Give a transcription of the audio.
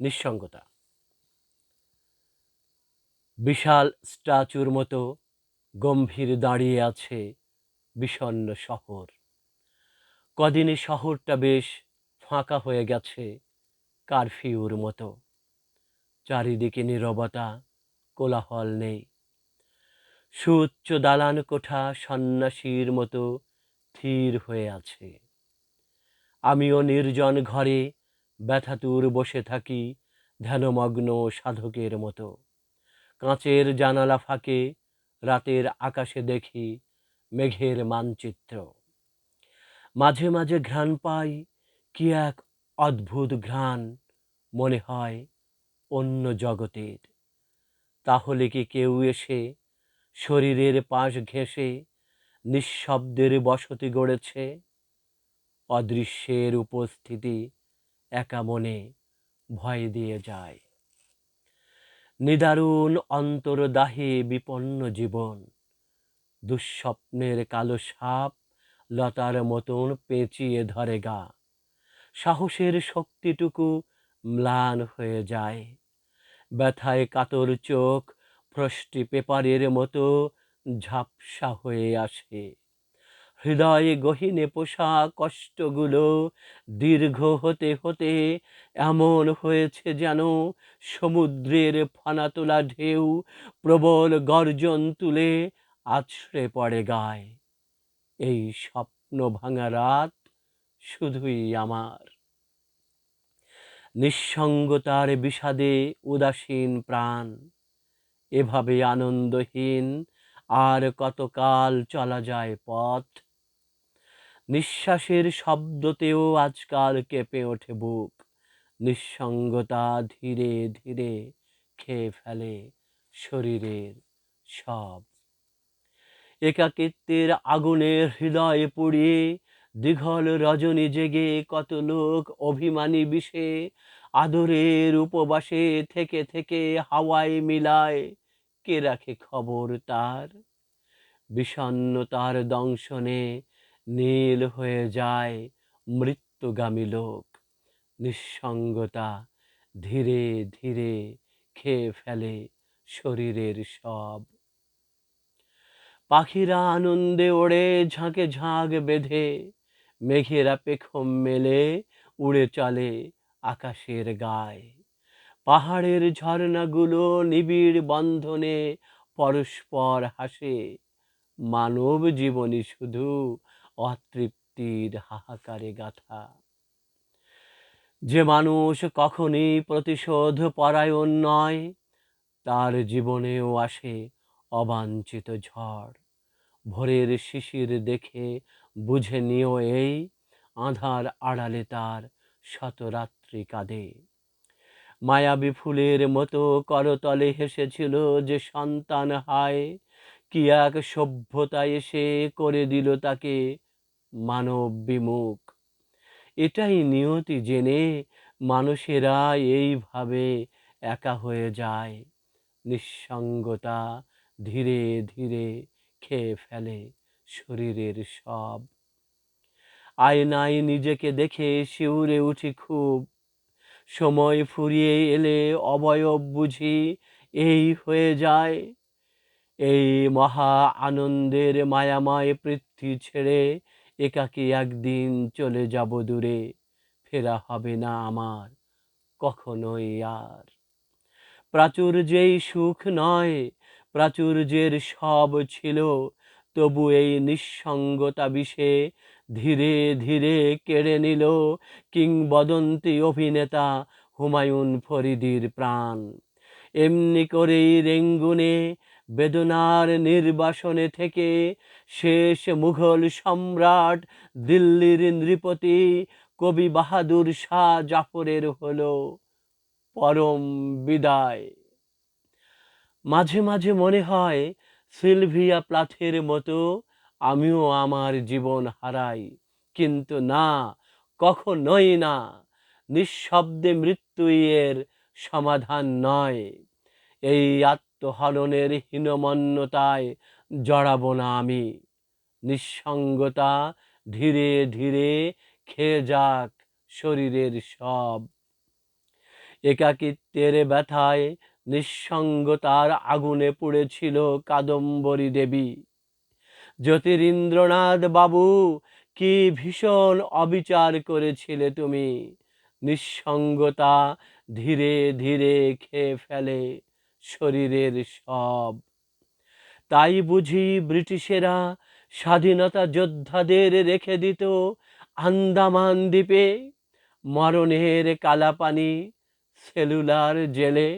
নিঃসঙ্গতা। বিশাল স্ট্যাচুর মতো গম্ভীর দাঁড়িয়ে আছে বিষণ্ণ শহর। কদিনে শহরটা বেশ ফাঁকা হয়ে গেছে কারফিউর মতো। চারিদিকে নীরবতা, কোলাহল নেই। সুউচ্চ দালান কোঠা সন্ন্যাসীর মতো স্থির হয়ে আছে। আমিও নির্জন ঘরে ব্যথাতুর বসে থাকি ধ্যানমগ্ন সাধকের মতো। কাঁচের জানালা ফাঁকে রাতের আকাশে দেখি মেঘের মানচিত্র। মাঝে মাঝে ঘ্রাণ পাই কি এক অদ্ভুত ঘ্রাণ মনে হয় অন্য জগতের। তাহলে কি কেউ এসে শরীরের পাশ ঘেঁষে নিঃশব্দের বসতি গড়েছে? অদৃশ্যের উপস্থিতি একা মনে ভয় দিয়ে যায়। নিদারুণ অন্তর্দাহে বিপন্ন জীবন, দুঃস্বপ্নের কালো সাপ লতার মতন পেঁচিয়ে ধরে গা। সাহসের শক্তিটুকু ম্লান হয়ে যায়। ব্যথায় কাতর চোখ ফ্রস্টি পেপারের মতো ঝাপসা হয়ে আসে। হৃদয়ে গহীনে পোষা কষ্টগুলো দীর্ঘ হতে হতে এমন হয়েছে যেন সমুদ্রের ফানা তোলা ঢেউ প্রবল গর্জন তুলে আছড়ে পড়ে গায়। এই স্বপ্ন ভাঙা রাত শুধুই আমার। নিঃসঙ্গতার বিষাদে উদাসীন প্রাণ, এভাবে আনন্দহীন আর কতকাল চলা যায় পথ নিঃশ্বাসের শব্দতেও আজকাল কেঁপে ওঠে বুক। নিঃসঙ্গতা ধীরে ধীরে খেয়ে ফেলে শরীরের সব। একাকিত্বের আগুনে হৃদয়ে পুড়িয়ে দীঘল রজনী জেগে কত লোক অভিমানী বিষে আদরের উপবাসে থেকে থেকে হাওয়ায় মিলায় কে রাখে খবর তার? বিষণ্নতার দংশনে নীল হয়ে যায় মৃত্যুগামী লোক। নিঃসঙ্গতা ধীরে ধীরে খেয়ে ফেলে শরীরের সব। পাখিরা আনন্দে ওড়ে, ঝাঁকে ঝাঁক বেঁধে। মেঘেরা পেখম মেলে, উড়ে চলে আকাশের গায়ে। পাহাড়ের ঝর্ণাগুলো নিবিড় বন্ধনে পরস্পর হাসে। মানব জীবনী শুধু অতৃপ্তির হাহাকারে গাথা। যে মানুষ কখনই প্রতিশোধ পরায়ণ নয়, তার জীবনেও আসে অবাঞ্ছিত ঝড়। ভোরের শিশির দেখে বুঝে নিও এই, আধার আড়ালে তার শতরাত্রি কাঁদে মায়াবী ফুলের মতো করতলে হেসেছিল যে সন্তান হায়, কি এক সভ্যতা এসে করে দিল তাকে মানব বিমুখ এটাই নিয়তি জেনে মানুষেরা এইভাবে একা হয়ে যায়। নিঃসঙ্গতা ধীরে ধীরে খেয়ে ফেলে শরীরের সব। আয়নায় নিজেকে দেখে শিউরে উঠি খুব। সময় ফুরিয়ে এলে অবয়ব বুঝি এই হয়ে যায়। এই মহা আনন্দের মায়াময় পৃথ্বী ছেড়ে একাকি একদিন চলে যাব দূরে, ফেরা হবে না আমার কখনোই আর। প্রাচুর্যেই সুখ নয়, প্রাচুর্যের সব ছিল, তবু এই নিঃসঙ্গতা বিষে ধীরে ধীরে কেড়ে নিল কিংবদন্তি অভিনেতা হুমায়ুন ফরিদির প্রাণ। এমনি করেই রেঙ্গুনে বেদনার নির্বাসনে থেকে শেষ মুঘল সম্রাট দিল্লির নৃপতি কবি বাহাদুর শাহ জাফরের হল পরম বিদায়। মাঝে মাঝে মনে হয়, সিলভিয়া প্লাথের মতো আমিও আমার জীবন হারাই। কিন্তু না, কখনোই না, নিঃশব্দে মৃত্যুই এর সমাধান নয়। এই আত্মহননের হীনমন্যতায় জড়াবো না আমি। নিঃসঙ্গতা ধীরে ধীরে খেয়ে যাক শরীরের সব। একাকিত্বের ব্যথায় নিঃসঙ্গতার আগুনে পুড়েছিল কাদম্বরী দেবী। জ্যোতিরিন্দ্রনাথ বাবু, কি ভীষণ অবিচার করেছিলে তুমি। নিঃসঙ্গতা ধীরে ধীরে খেয়ে ফেলে। শরীরের সব। তাই বুঝি ব্রিটিশেরা স্বাধীনতা যোদ্ধাদের রেখে দিত আন্দামান দ্বীপে মরণের কালাপানি সেলুলার জেলে।